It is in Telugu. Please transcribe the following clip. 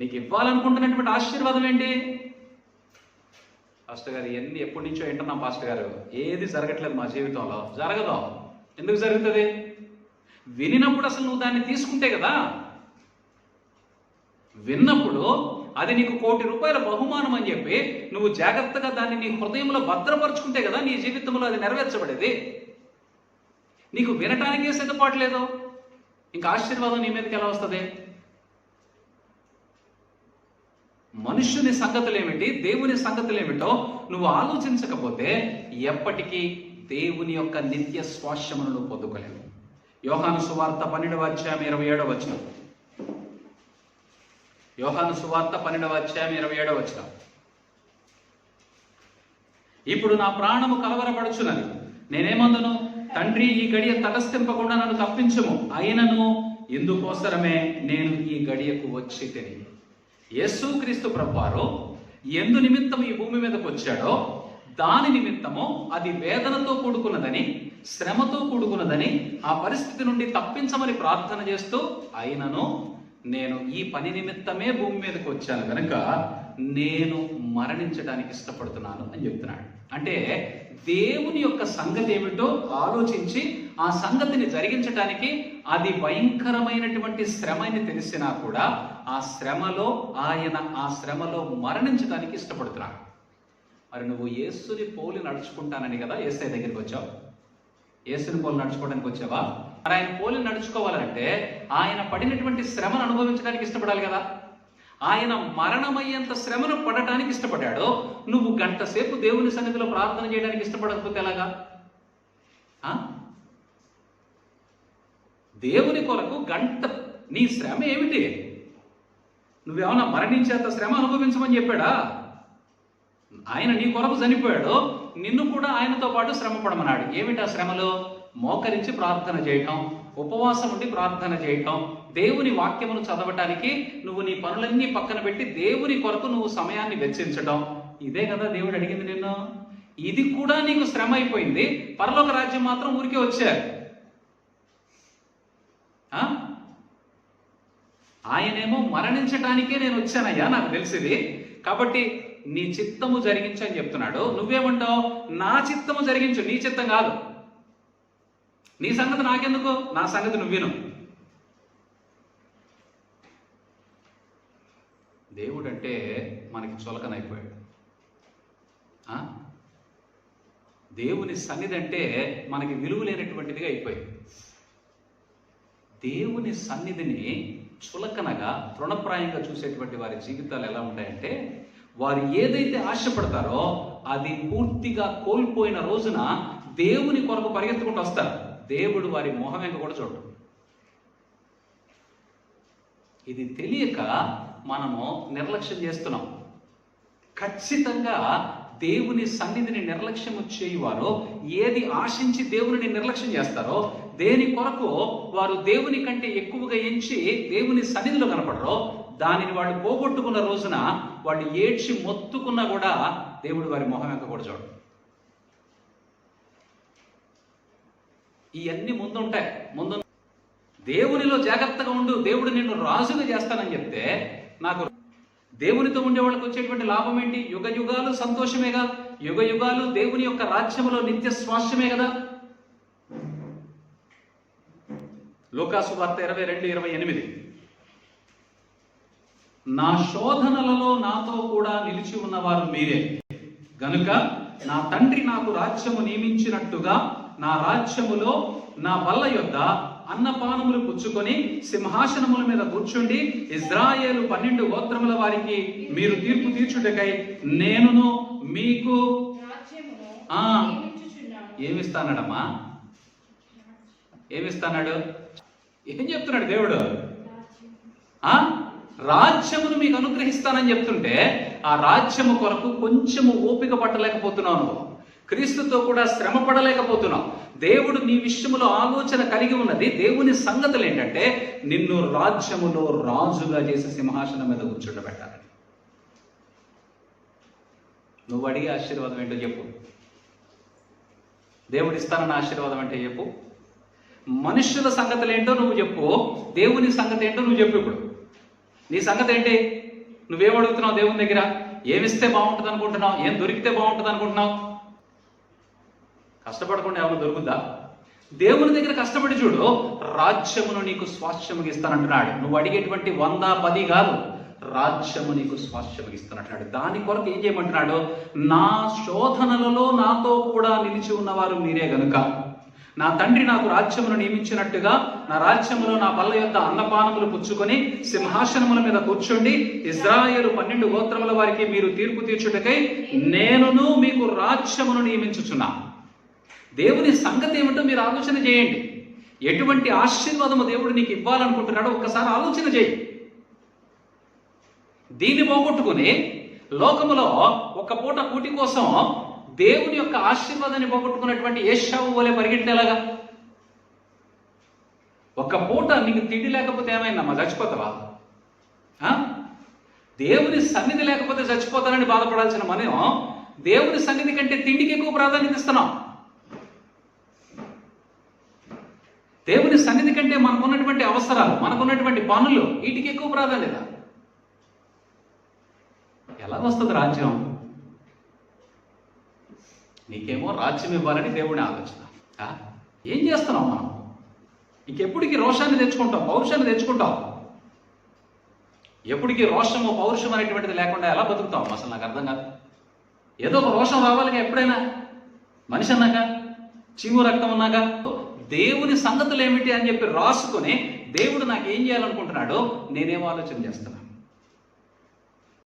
నీకు ఇవ్వాలనుకుంటున్నటువంటి ఆశీర్వాదం ఏంటి? పాస్టర్ గారు ఇవన్నీ ఎప్పటి నుంచో వింటున్నాం పాస్టర్ గారు. ఏది జరగట్లేదు మా జీవితంలో. జరగదు? ఎందుకు జరుగుతుంది? వినినప్పుడు అసలు నువ్వు దాన్ని తీసుకుంటే కదా. విన్నప్పుడు అది నీకు కోటి రూపాయల బహుమానం అని చెప్పి నువ్వు జాగ్రత్తగా దాన్ని నీ హృదయంలో భద్రపరుచుకుంటే కదా నీ జీవితంలో అది నెరవేర్చబడేది. నీకు వినటానికే సిద్ధపాటు లేదు. ఇంకా ఆశీర్వాదం నీ మీదకి ఎలా వస్తుంది? మనుష్యుని సంగతులు ఏమిటి దేవుని సంగతులు ఏమిటో నువ్వు ఆలోచించకపోతే ఎప్పటికీ దేవుని యొక్క నిత్య స్వాశ్యమును నువ్వు పొందుకోలేవు. యోహాను సువార్త పన్నెండవ అధ్యాయం ఇరవై ఏడవ వచ్చిన యోహాను సువార్త పన్నెండవ అధ్యాయం ఇరవై ఏడవ వచ్చిన ఇప్పుడు నా ప్రాణము కలవరపడుచున్నది. నేనేమందును? తండ్రి ఈ గడియ తటస్థింపకుండా నన్ను తప్పించము. అయినను ఇందుకోసరమే నేను ఈ గడియకు వచ్చి తెలియదు యేసుక్రీస్తు ప్రభువారు ఎందు నిమిత్తం ఈ భూమి మీదకు వచ్చాడో దాని నిమిత్తము అది వేదనతో కూడుకున్నదని శ్రమతో కూడుకున్నదని ఆ పరిస్థితి నుండి తప్పించమని ప్రార్థన చేస్తూ అయినను నేను ఈ పని నిమిత్తమే భూమి మీదకి వచ్చాను కనుక నేను మరణించడానికి ఇష్టపడుతున్నాను అని చెప్తున్నాడు. అంటే దేవుని యొక్క సంగతి ఏమిటో ఆలోచించి ఆ సంగతిని జరిగించడానికి అది భయంకరమైనటువంటి శ్రమ అని తెలిసినా కూడా ఆ శ్రమలో ఆయన ఆ శ్రమలో మరణించడానికి ఇష్టపడుతున్నాడు మరి నువ్వు యేసుని పోలి నడుచుకుంటానని కదా ఏసై దగ్గరికి వచ్చావు? యేసుని పోలి నడుచుకోవడానికి వచ్చావా? మరి ఆయన పోలి నడుచుకోవాలంటే ఆయన పడినటువంటి శ్రమను అనుభవించడానికి ఇష్టపడాలి కదా. ఆయన మరణమయ్యేంత శ్రమను పడటానికి ఇష్టపడ్డాడు నువ్వు గంట సేపు దేవుని సన్నిధిలో ప్రార్థన చేయడానికి ఇష్టపడకపోతే ఎలాగా? ఆ? దేవుని కొరకు గంట నీ శ్రమ ఏమిటి? నువ్వేమన్నా మరణించేంత శ్రమ అనుభవించమని చెప్పాడా? ఆయన నీ కొరకు చనిపోయాడు నిన్ను కూడా ఆయనతో పాటు శ్రమ పడమన్నాడు. ఏమిటి ఆ శ్రమలో? మోకరించి ప్రార్థన చేయటం. ఉపవాసం ఉండి ప్రార్థన చేయటం దేవుని వాక్యమును చదవటానికి నువ్వు నీ పనులన్నీ పక్కన పెట్టి దేవుని కొరకు నువ్వు సమయాన్ని వెచ్చించటం. ఇదే కదా దేవుడు అడిగింది నిన్ను. ఇది కూడా నీకు శ్రమ అయిపోయింది. పరలోక రాజ్యం మాత్రం ఊరికే వచ్చారు ఆ? ఆయనేమో మరణించటానికే నేను వచ్చానయ్యా నాకు తెలిసింది. కాబట్టి నీ చిత్తము జరిగించు అని చెప్తున్నాడు. నువ్వేమంటావు? నా చిత్తము జరిగించు. నీ చిత్తం కాదు. నీ సంగతి నాకెందుకు? నా సంగతి నువ్వు దేవుడు అంటే మనకి చులకనైపోయాడు ఆ? దేవుని సన్నిధి అంటే మనకి విలువ లేనటువంటిదిగా అయిపోయింది. దేవుని సన్నిధిని చులకనగా తృణప్రాయంగా చూసేటువంటి వారి జీవితాలు ఎలా ఉంటాయంటే వారు ఏదైతే ఆశపడతారో అది పూర్తిగా కోల్పోయిన రోజున దేవుని కొరకు పరిగెత్తుకుంటూ వస్తారు. దేవుడు వారి మొహం వెంక కూడా చూడడు. ఇది తెలియక మనము నిర్లక్ష్యం చేస్తున్నాం. ఖచ్చితంగా దేవుని సన్నిధిని నిర్లక్ష్యం చేయువారు ఏది ఆశించి దేవుని నిర్లక్ష్యం చేస్తారో దేని కొరకు వారు దేవుని కంటే ఎక్కువగా ఎంచి దేవుని సన్నిధిలో కనపడరో దానిని వాళ్ళు పోగొట్టుకున్న రోజున వాళ్ళు ఏడ్చి మొత్తుకున్నా కూడా దేవుడు వారి మొహం వెంక కూడా చూడడు. ఇవన్నీ ముందుంటాయి. ముందు దేవునిలో జాగ్రత్తగా ఉండు దేవుడు నిన్ను రాజుగా చేస్తానని చెప్తే నాకు దేవునితో ఉండే వాళ్ళకి వచ్చేటువంటి లాభం ఏంటి? యుగ యుగాలు సంతోషమేగా యుగ యుగాలు దేవుని యొక్క రాజ్యములో నిత్య స్వాస్యమే కదా. లోకాసు వార్త ఇరవై రెండు ఇరవై ఎనిమిది. నా శోధనలలో నాతో కూడా నిలిచి ఉన్నవారు మీరే. గనుక నా తండ్రి నాకు రాజ్యము నియమించినట్టుగా నా రాజ్యములో నా బల్ల యొద్ద అన్నపానములు పుచ్చుకొని సింహాసనముల మీద కూర్చుండి ఇజ్రాయేలు పన్నెండు గోత్రముల వారికి మీరు తీర్పు తీర్చుటకై నేనును మీకు. ఏమిస్తానడమ్మా? ఏమిస్తానాడు? ఏం చెప్తున్నాడు దేవుడు. ఆ? రాజ్యమును మీకు అనుగ్రహిస్తానని చెప్తుంటే ఆ రాజ్యము కొరకు కొంచెము ఓపిక పట్టలేకపోతున్నావు నువ్వు. క్రీస్తుతో కూడా శ్రమ పడలేకపోతున్నావు దేవుడు నీ విషయములో ఆలోచన కలిగి ఉన్నది. దేవుని సంగతులు ఏంటంటే నిన్ను రాజ్యములో రాజుగా చేసి సింహాసనం మీద కూర్చుండబెట్టాలని నువ్వు అడిగే ఆశీర్వాదం ఏంటో చెప్పు. దేవుడు ఇస్తానన్న ఆశీర్వాదం అంటే చెప్పు. మనుష్యుల సంగతులు ఏంటో నువ్వు చెప్పు. దేవుని సంగతి ఏంటో నువ్వు చెప్పు ఇప్పుడు. నీ సంగతి ఏంటి? నువ్వేం అడుగుతున్నావు దేవుని దగ్గర? ఏమిస్తే బాగుంటుంది అనుకుంటున్నావు ఏం దొరికితే బాగుంటుంది అనుకుంటున్నావు కష్టపడకుండా ఎవరు దొరుకుద్దా? దేవుని దగ్గర కష్టపడి చూడు రాజ్యమును నీకు స్వాస్థ్యముకి ఇస్తానంటున్నాడు. నువ్వు అడిగేటువంటి వంద పది కాదు రాజ్యము నీకు స్వాస్థ్యముకి ఇస్తానంటున్నాడు. దాని కొరకు ఏం చేయమంటున్నాడు? నా శోధనలలో నాతో కూడా నిలిచి ఉన్నవారు మీరే గనుక. నా తండ్రి నాకు రాజ్యమును నియమించినట్టుగా నా రాజ్యములో నా బల్ల యొక్క అన్నపానములు పుచ్చుకొని సింహాసనముల మీద కూర్చుండి ఇజ్రాయేలు పన్నెండు గోత్రముల వారికి మీరు తీర్పు తీర్చుటకై నేనును మీకు రాజ్యమును నియమించుచున్నా. దేవుని సంగతి ఏమిటో మీరు ఆలోచన చేయండి. ఎటువంటి ఆశీర్వాదము దేవుడు నీకు ఇవ్వాలనుకుంటున్నాడో ఒక్కసారి ఆలోచన చేయి. దీన్ని పోగొట్టుకుని లోకములో ఒక పూట కూటి కోసం దేవుని యొక్క ఆశీర్వాదాన్ని పోగొట్టుకున్నటువంటి ఏషావు వలె పరిగెట్టేలాగా ఒక పూట నీకు తిండి లేకపోతే ఏమైందమ్మా చచ్చిపోతావా? దేవుని సన్నిధి లేకపోతే చచ్చిపోతానని బాధపడాల్సిన మనం దేవుని సన్నిధి కంటే తిండికి ఎక్కువ ప్రాధాన్యత ఇస్తున్నాం. దేవుని సన్నిధి కంటే మనకున్నటువంటి అవసరాలు మనకున్నటువంటి పనులు వీటికి ఎక్కువ ప్రాధాన్యత. ఎలా వస్తుంది రాజ్యం? నీకేమో రాజ్యం ఇవ్వాలని దేవుని ఆలోచన. ఏం చేస్తున్నాం మనం? ఇంకెప్పటికి రోషాన్ని తెచ్చుకుంటాం పౌరుషాన్ని తెచ్చుకుంటాం? ఎప్పటికీ రోషము పౌరుషం అనేటువంటిది లేకుండా ఎలా బతుకుతాం? అసలు నాకు అర్థం కాదు. ఏదో ఒక రోషం రావాలిగా ఎప్పుడైనా? మనిషి అన్నాక? చీము రక్తం ఉన్నాక దేవుని సంగతులు ఏమిటి అని చెప్పి రాసుకొని దేవుడు నాకు ఏం చేయాలనుకుంటున్నాడో నేనేం ఆలోచన చేస్తున్నాను.